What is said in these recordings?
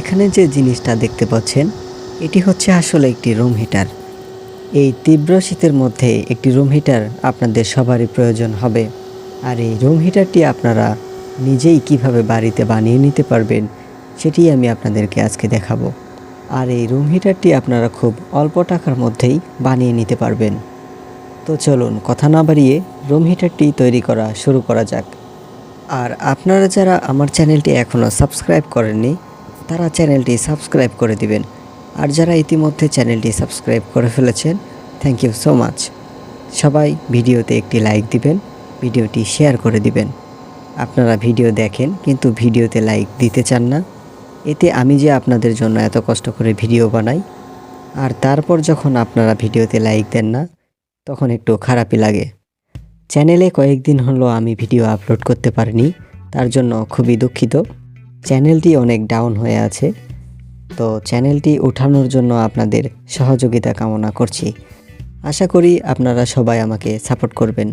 এখানে যে জিনিসটা দেখতে পাচ্ছেন, এটি হচ্ছে আসলে একটি রুম হিটার। এই তীব্র শীতের মধ্যে একটি রুম হিটার আপনাদের সবারই প্রয়োজন হবে। আর এই রুম হিটারটি আপনারা নিজেই কীভাবে বাড়িতে বানিয়ে নিতে পারবেন, সেটি আমি আপনাদেরকে আজকে দেখাবো। আর এই রুম হিটারটি আপনারা খুব অল্প টাকার মধ্যেই বানিয়ে নিতে পারবেন। তো চলুন, কথা না বাড়িয়ে রুম হিটারটি তৈরি করা শুরু করা যাক। আর আপনারা যারা আমার চ্যানেলটি এখনও সাবস্ক্রাইব করেননি তারা চ্যানেলটি সাবস্ক্রাইব করে দিবেন। আর যারা ইতিমধ্যে চ্যানেলটি সাবস্ক্রাইব করে ফেলেছেন থ্যাংক ইউ সো মাচ সবাই ভিডিওতে একটি লাইক দিবেন, ভিডিওটি শেয়ার করে দিবেন। আপনারা ভিডিও দেখেন, কিন্তু ভিডিওতে লাইক দিতে চান না। এতে আমি যে আপনাদের জন্য এত কষ্ট করে ভিডিও বানাই, আর তারপর যখন আপনারা ভিডিওতে লাইক দেন না, তখন একটু খারাপই লাগে। চ্যানেলে কয়েকদিন হলো আমি ভিডিও আপলোড করতে পারিনি, তার জন্য খুবই দুঃখিত। চ্যানেলটি অনেক ডাউন হয়ে আছে, তো চ্যানেলটি ওঠানোর জন্য আপনাদের সহযোগিতা কামনা করছি। আশা করি আপনারা সবাই আমাকে সাপোর্ট করবেন।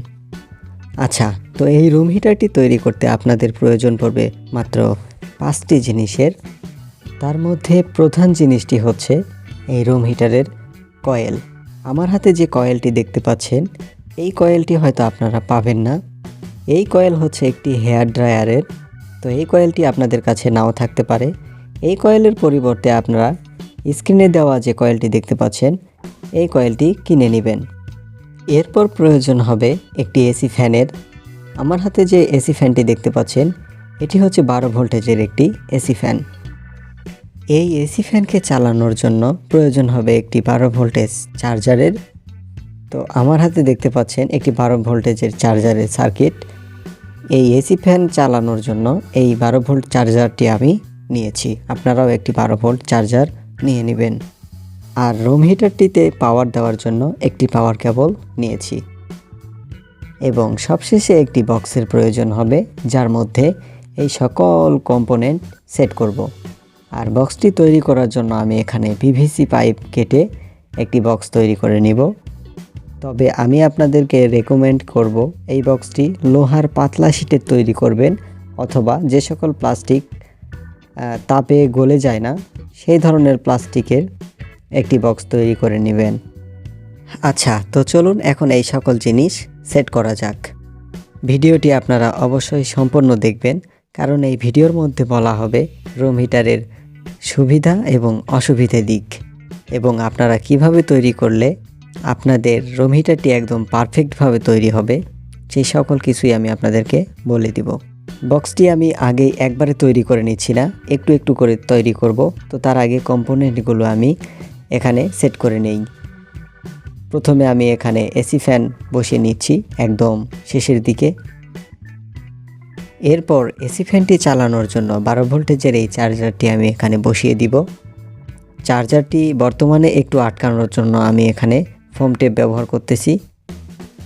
আচ্ছা তো এই রুম হিটারটি তৈরি করতে আপনাদের প্রয়োজন পড়বে মাত্র পাঁচটি জিনিসের। তার মধ্যে প্রধান জিনিসটি হচ্ছে এই রুম হিটারের কয়েল। আমার হাতে যে কয়েলটি দেখতে পাচ্ছেন, এই কয়েলটি হয়তো আপনারা পাবেন না। এই কয়েল হচ্ছে একটি হেয়ার ড্রায়ারের তো এই কয়েলটি আপনাদের কাছে নাও থাকতে পারে। এই কয়েলের পরিবর্তে আপনারা স্ক্রিনে দেওয়া যে কয়েলটি দেখতে পাচ্ছেন, এই কয়েলটি কিনে নেবেন। এরপর প্রয়োজন হবে একটি এসি ফ্যানের। আমার হাতে যে এসি ফ্যানটি দেখতে পাচ্ছেন, এটি হচ্ছে বারো ভোল্টেজের একটি এসি ফ্যান। এই এসি ফ্যানকে চালানোর জন্য প্রয়োজন হবে একটি বারো ভোল্টেজ চার্জারের। তো আমার হাতে দেখতে পাচ্ছেন একটি বারো ভোল্টেজের চার্জারের সার্কিট। এই এসি ফ্যান চালানোর জন্য এই বারো ভোল্ট চার্জারটি আমি নিয়েছি। আপনারাও একটি বারো ভোল্ট চার্জার নিয়ে নেবেন। আর রুম হিটারটিতে পাওয়ার দেওয়ার জন্য একটি পাওয়ার কেবল নিয়েছি। এবং সবশেষে একটি বক্সের প্রয়োজন হবে, যার মধ্যে এই সকল কম্পোনেন্ট সেট করব। আর বক্সটি তৈরি করার জন্য আমি এখানে পিভিসি পাইপ কেটে একটি বক্স তৈরি করে নিব। তবে আমি আপনাদেরকে রেকমেন্ড করব এই বক্সটি লোহার পাতলা শিটের তৈরি করবেন অথবা যে সকল প্লাস্টিক তাপে গলে যায় না, সেই ধরনের প্লাস্টিকের একটি বক্স তৈরি করে নেবেন। আচ্ছা তো চলুন এখন এই সকল জিনিস সেট করা যাক। ভিডিওটি আপনারা অবশ্যই সম্পূর্ণ দেখবেন, কারণ এই ভিডিওর মধ্যে বলা হবে রুম হিটারের সুবিধা এবং অসুবিধা দিক, এবং আপনারা কীভাবে তৈরি করলে আপনাদের রুম হিটারটি একদম পারফেক্টভাবে তৈরি হবে। সেই সকল কিছুই আমি আপনাদেরকে বলে দিব। বক্সটি আমি আগে একবারে তৈরি করে নিচ্ছি না, একটু একটু করে তৈরি করব। তো তার আগে কম্পোনেন্টগুলো আমি এখানে সেট করে নেই। প্রথমে আমি এখানে এসি ফ্যান বসিয়ে নিচ্ছি একদম শেষের দিকে। এরপর এসি ফ্যানটি চালানোর জন্য বারো ভোল্টেজের এই চার্জারটি আমি এখানে বসিয়ে দিব। চার্জারটি বর্তমানে একটু আটকানোর জন্য আমি এখানে ফোম টেপ ব্যবহার করতেছি।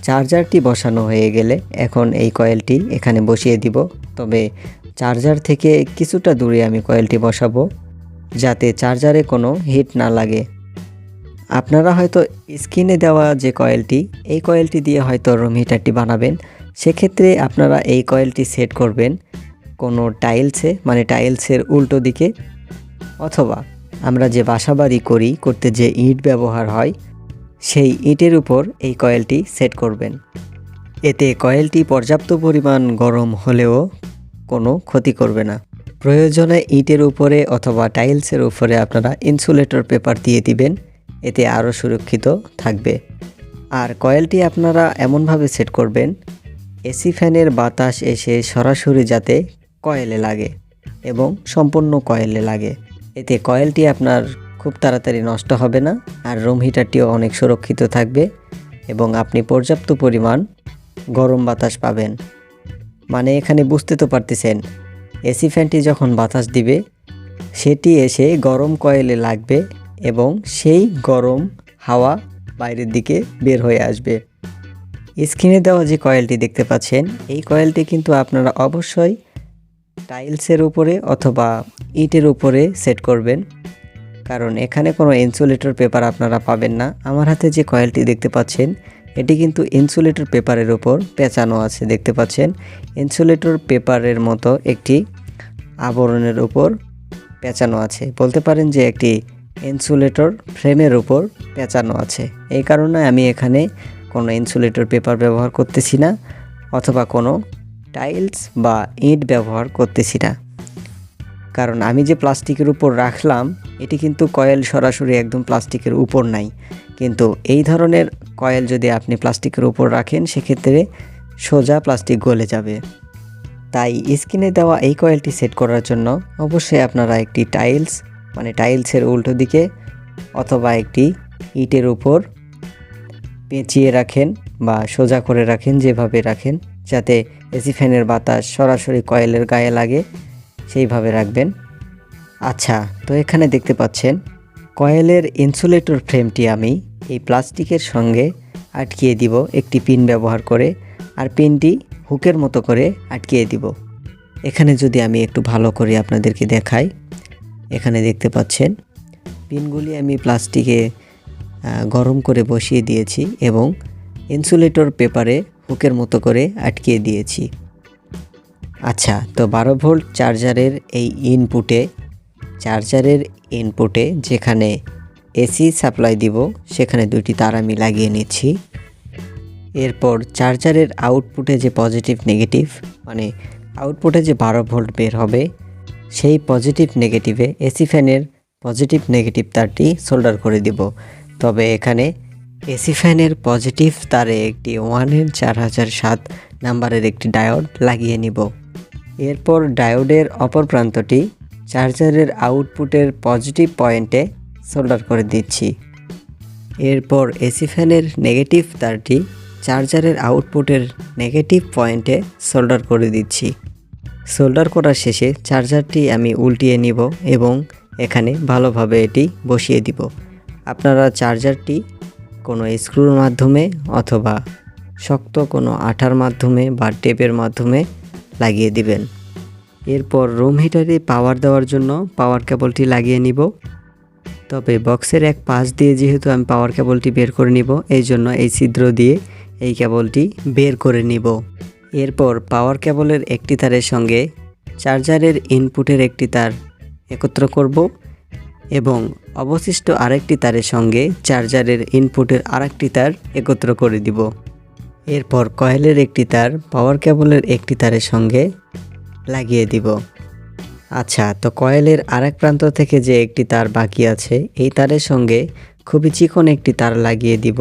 চার্জারটি বসানো হয়ে গেলে এখন এই কয়েলটি এখানে বসিয়ে দিব। তবে চার্জার থেকে কিছুটা দূরে আমি কয়েলটি বসাবো, যাতে চার্জারে কোনো হিট না লাগে। আপনারা হয়তো স্ক্রিনে দেওয়া যে কয়েলটি, এই কয়েলটি দিয়ে হয়তো রুম হিটারটি বানাবেন। সেক্ষেত্রে আপনারা এই কয়েলটি সেট করবেন কোনো টাইলসে মানে টাইলসের উল্টো দিকে। অথবা আমরা যে বাসাবাড়ি করি, করতে যে ইট ব্যবহার হয় সেই ইটের উপর এই কয়েলটি সেট করবেন। এতে কয়েলটি পর্যাপ্ত পরিমাণ গরম হলেও কোনো ক্ষতি করবে না। প্রয়োজনে ইটের উপরে অথবা টাইলসের উপরে আপনারা ইনসুলেটর পেপার দিয়ে দিবেন, এতে আরও সুরক্ষিত থাকবে। আর কয়েলটি আপনারা এমনভাবে সেট করবেন, এসি ফ্যানের বাতাস এসে সরাসরি যাতে কয়েলে লাগে এবং সম্পূর্ণ কয়েলে লাগে। এতে কয়েলটি আপনার খুব তাড়াতাড়ি নষ্ট হবে না, আর রুম হিটারটিও অনেক সুরক্ষিত থাকবে এবং আপনি পর্যাপ্ত পরিমাণ গরম বাতাস পাবেন। মানে এখানে বুঝতে তো পারতেছেন, এসি ফ্যানটি যখন বাতাস দিবে, সেটি এসে গরম কয়েলে লাগবে এবং সেই গরম হাওয়া বাইরের দিকে বের হয়ে আসবে। স্ক্রিনে দেওয়া যে কয়েলটি দেখতে পাচ্ছেন, এই কয়েলটি কিন্তু আপনারা অবশ্যই টাইলসের উপরে অথবা ইটের উপরে সেট করবেন। কারণ এখানে কোনো ইনসুলেটর পেপার আপনারা পাবেন না। আমার হাতে যে কয়েলটি দেখতে পাচ্ছেন, এটি কিন্তু ইনসুলেটর পেপারের উপর পেঁচানো আছে, দেখতে পাচ্ছেন? ইনসুলেটর পেপারের মতো একটি আবরণের উপর পেঁচানো আছে। বলতে পারেন যে একটি ইনসুলেটর ফ্রেমের উপর পেঁচানো আছে। এই কারণে আমি এখানে কোনো ইনসুলেটর পেপার ব্যবহার করতেছি না, অথবা কোনো টাইলস বা ইট ব্যবহার করতেছি না। কারণ আমি যে প্লাস্টিকের উপর রাখলাম এটি কিন্তু কয়েল সরাসরি একদম প্লাস্টিকের উপর নাই। কিন্তু এই ধরনের কয়েল যদি আপনি প্লাস্টিকের উপর রাখেন, সেক্ষেত্রে সোজা প্লাস্টিক গলে যাবে। তাই স্কিনে দেওয়া এই কয়েলটি সেট করার জন্য অবশ্যই আপনারা একটি টাইলস মানে টাইলসের উল্টো দিকে অথবা একটি ইটের উপর পেঁচিয়ে রাখেন বা সোজা করে রাখেন, যেভাবে রাখেন, যাতে এসি ফ্যানের বাতাস সরাসরি কয়েলের গায়ে লাগে, সেইভাবে রাখবেন। আচ্ছা তো এখানে দেখতে পাচ্ছেন, কয়েলের ইনসুলেটর ফ্রেমটি আমি এই প্লাস্টিকের সঙ্গে আটকিয়ে দিব, একটি পিন ব্যবহার করে, আর পিনটি হুকের মতো করে আটকিয়ে দিব। এখানে যদি আমি একটু ভালো করে আপনাদেরকে দেখাই, এখানে দেখতে পাচ্ছেন পিনগুলি আমি প্লাস্টিকে গরম করে বসিয়ে দিয়েছি এবং ইনসুলেটর পেপারে হুকের মতো করে আটকিয়ে দিয়েছি। আচ্ছা তো বারো ভোল্ট চার্জারের এই ইনপুটে চার্জারের ইনপুটে যেখানে এসি সাপ্লাই দিব, সেখানে দুটি তার আমি লাগিয়ে নিচ্ছি। এরপর চার্জারের আউটপুটে যে পজিটিভ নেগেটিভ মানে আউটপুটে যে বারো ভোল্ট বের হবে, সেই পজিটিভ নেগেটিভে এসি ফ্যানের পজিটিভ নেগেটিভ তারটি সোল্ডার করে দিব। তবে এখানে এসি ফ্যানের পজিটিভ তারে একটি ওয়ানের চার হাজার সাত নাম্বারের একটি ডায়োড লাগিয়ে নিব। এরপর ডায়োডের অপর প্রান্তটি চার্জারের আউটপুটের পজিটিভ পয়েন্টে সোল্ডার করে দিচ্ছি। এরপর এসি ফ্যানের নেগেটিভ তারটি চার্জারের আউটপুটের নেগেটিভ পয়েন্টে সোল্ডার করে দিচ্ছি। সোল্ডার করার শেষে চার্জারটি আমি উল্টিয়ে নিব এবং এখানে ভালোভাবে এটি বসিয়ে দিব। আপনারা চার্জারটি কোনো স্ক্রুর মাধ্যমে অথবা শক্ত কোনো আঠার মাধ্যমে বা টেপের মাধ্যমে লাগিয়ে দিবেন। এরপর রুম হিটারে পাওয়ার দেওয়ার জন্য পাওয়ার কেবলটি লাগিয়ে নিব। তবে বক্সের এক পাশ দিয়ে যেহেতু আমি পাওয়ার কেবলটি বের করে নিব, এই জন্য এই ছিদ্র দিয়ে এই কেবলটি বের করে নিব। এরপর পাওয়ার কেবলের একটি তারের সঙ্গে চার্জারের ইনপুটের একটি তার একত্র করব এবং অবশিষ্ট আরেকটি তারের সঙ্গে চার্জারের ইনপুটের আরেকটি তার একত্র করে দিব। এরপর কয়েলের একটি তার পাওয়ার কেবলের একটি তারের সঙ্গে লাগিয়ে দিব। আচ্ছা তো কয়েলের আরেক প্রান্ত থেকে যে একটি তার বাকি আছে, এই তারের সঙ্গে খুবই চিকন একটি তার লাগিয়ে দিব,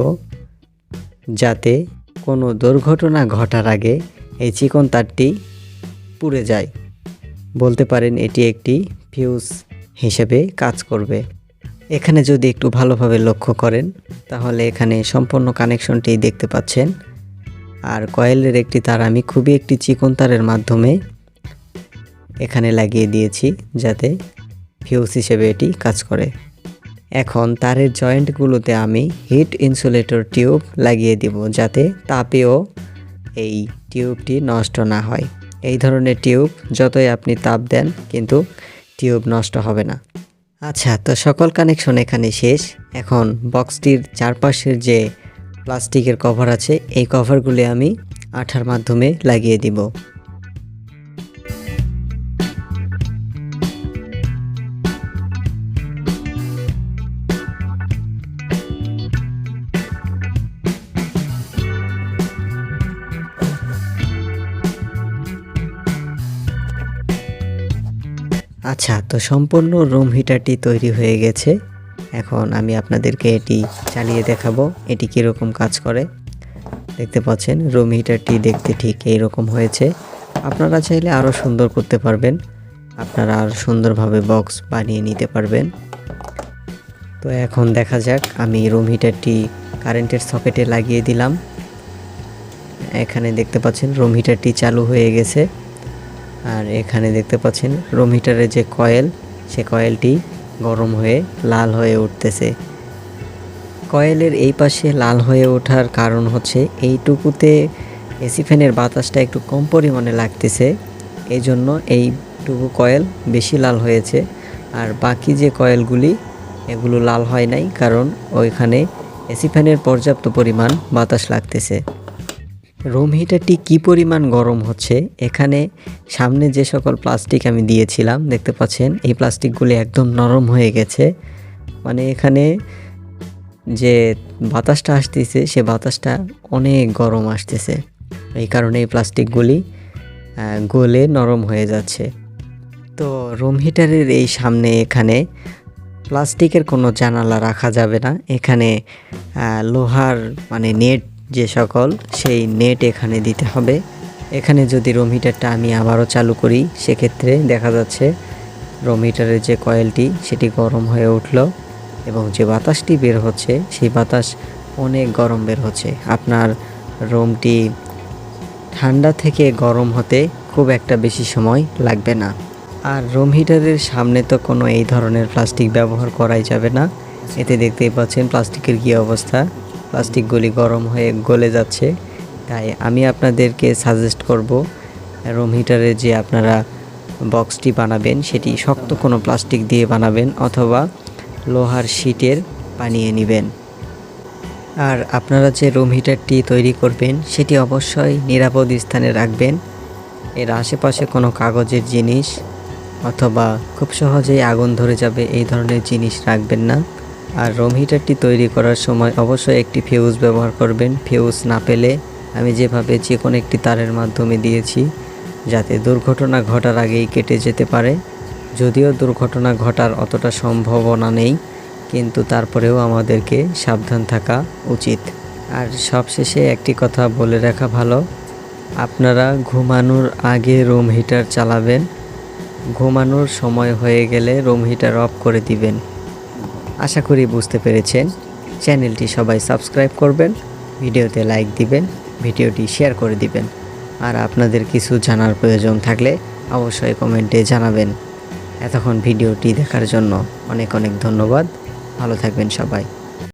যাতে কোনো দুর্ঘটনা ঘটার আগে এই চিকন তারটি পুড়ে যায়। বলতে পারেন এটি একটি ফিউজ হিসেবে কাজ করবে। এখানে যদি একটু ভালোভাবে লক্ষ্য করেন, তাহলে এখানে সম্পূর্ণ কানেকশনটি দেখতে পাচ্ছেন। আর কয়েলের একটি তার, আমি খুবই একটি চিকন তারের মাধ্যমে এখানে লাগিয়ে দিয়েছি যাতে ফিউজ হিসেবে এটি কাজ করে। এখন তারের জয়েন্টগুলোতে আমি হিট ইনসুলেটর টিউব লাগিয়ে দিব যাতে তাপেও এই টিউবটি নষ্ট না হয়। এই ধরনের টিউব যতই আপনি তাপ দেন কিন্তু টিউব নষ্ট হবে না। আচ্ছা তো সকল কানেকশন এখানে শেষ। এখন বক্সটির চারপাশের যে প্লাস্টিকের কভার আছে, এই কভারগুলি আমি আঠার মাধ্যমে লাগিয়ে দিব। আচ্ছা তো সম্পূর্ণ রুম হিটারটি তৈরি হয়ে গেছে। এখন আমি আপনাদেরকে এটি চালিয়ে দেখাবো, এটি কীরকম কাজ করে। দেখতে পাচ্ছেন রুম হিটারটি দেখতে ঠিক এই রকম হয়েছে। আপনারা চাইলে আরও সুন্দর করতে পারবেন। আপনারা আরও সুন্দরভাবে বক্স বানিয়ে নিতে পারবেন। তো এখন দেখা যাক, আমি রুম হিটারটি কারেন্টের সকেটে লাগিয়ে দিলাম। এখানে দেখতে পাচ্ছেন রুম হিটারটি চালু হয়ে গেছে। আর এখানে দেখতে পাচ্ছেন রুম হিটারের যে কয়েল সে কয়েলটি গরম হয়ে লাল হয়ে উঠতেছে। কয়েলের এই পাশে লাল হয়ে ওঠার কারণ হচ্ছে এইটুকুতে এসি ফ্যানের বাতাসটা একটু কম পরিমাণে লাগতেছে এই জন্য এইটুকু কয়েল বেশি লাল হয়েছে। আর বাকি যে কয়েলগুলি এগুলো লাল হয় নাই কারণ ওইখানে এসি ফ্যানের পর্যাপ্ত পরিমাণ বাতাস লাগতেছে। রুম হিটারটি কী পরিমাণ গরম হচ্ছে? এখানে সামনে যে সকল প্লাস্টিক আমি দিয়েছিলাম, দেখতে পাচ্ছেন, এই প্লাস্টিকগুলি একদম নরম হয়ে গেছে। মানে এখানে যে বাতাসটা আসতেছে, সে বাতাসটা অনেক গরম আসতেছে। এই কারণে এই প্লাস্টিকগুলি গলে নরম হয়ে যাচ্ছে। তো রুম হিটারের এই সামনে এখানে প্লাস্টিকের কোনো জানালা রাখা যাবে না। এখানে লোহার মানে নেট যে সকল সেই নেট এখানে দিতে হবে। এখানে যদি রুম হিটারটা আমি আবারও চালু করি, সেক্ষেত্রে দেখা যাচ্ছে রুম হিটারের যে কয়েলটি, সেটি গরম হয়ে উঠল এবং যে বাতাসটি বের হচ্ছে, সেই বাতাস অনেক গরম বের হচ্ছে। আপনার রুমটি ঠান্ডা থেকে গরম হতে খুব একটা বেশি সময় লাগবে না। আর রুম হিটারের সামনে তো কোনো এই ধরনের প্লাস্টিক ব্যবহার করাই যাবে না। এতে দেখতেই পাচ্ছেন প্লাস্টিকের কী অবস্থা। প্লাস্টিকগুলি গরম হয়ে গলে যাচ্ছে। তাই আমি আপনাদেরকে সাজেস্ট করব রুম হিটারের যে আপনারা বক্সটি বানাবেন, সেটি শক্ত কোনো প্লাস্টিক দিয়ে বানাবেন অথবা লোহার শিটের বানিয়ে নেবেন। আর আপনারা যে রুম হিটারটি তৈরি করবেন, সেটি অবশ্যই নিরাপদ স্থানে রাখবেন। এর আশেপাশে কোনো কাগজের জিনিস অথবা খুব সহজেই আগুন ধরে যাবে, এই ধরনের জিনিস রাখবেন না। আর রুম হিটারটি তৈরি করার সময় অবশ্যই একটি ফিউজ ব্যবহার করবেন। ফিউজ না পেলে আমি যেভাবে যে কোনো একটি তারের মাধ্যমে দিয়েছি, যাতে দুর্ঘটনা ঘটার আগেই কেটে যেতে পারে। যদিও দুর্ঘটনা ঘটার অতটা সম্ভাবনা নেই, কিন্তু তারপরেও আমাদেরকে সাবধান থাকা উচিত। আর সবশেষে একটি কথা বলে রাখা ভালো, আপনারা ঘুমানোর আগে রুম হিটার চালাবেন। ঘুমানোর সময় হয়ে গেলে রুম হিটার অফ করে দিবেন। আশা করি বুঝতে পেরেছেন। চ্যানেলটি সবাই সাবস্ক্রাইব করবেন, ভিডিওতে লাইক দিবেন, ভিডিওটি শেয়ার করে দিবেন। আর আপনাদের কিছু জানার প্রয়োজন থাকলে অবশ্যই কমেন্টে জানাবেন। এতক্ষণ ভিডিওটি দেখার জন্য অনেক অনেক ধন্যবাদ। ভালো থাকবেন সবাই।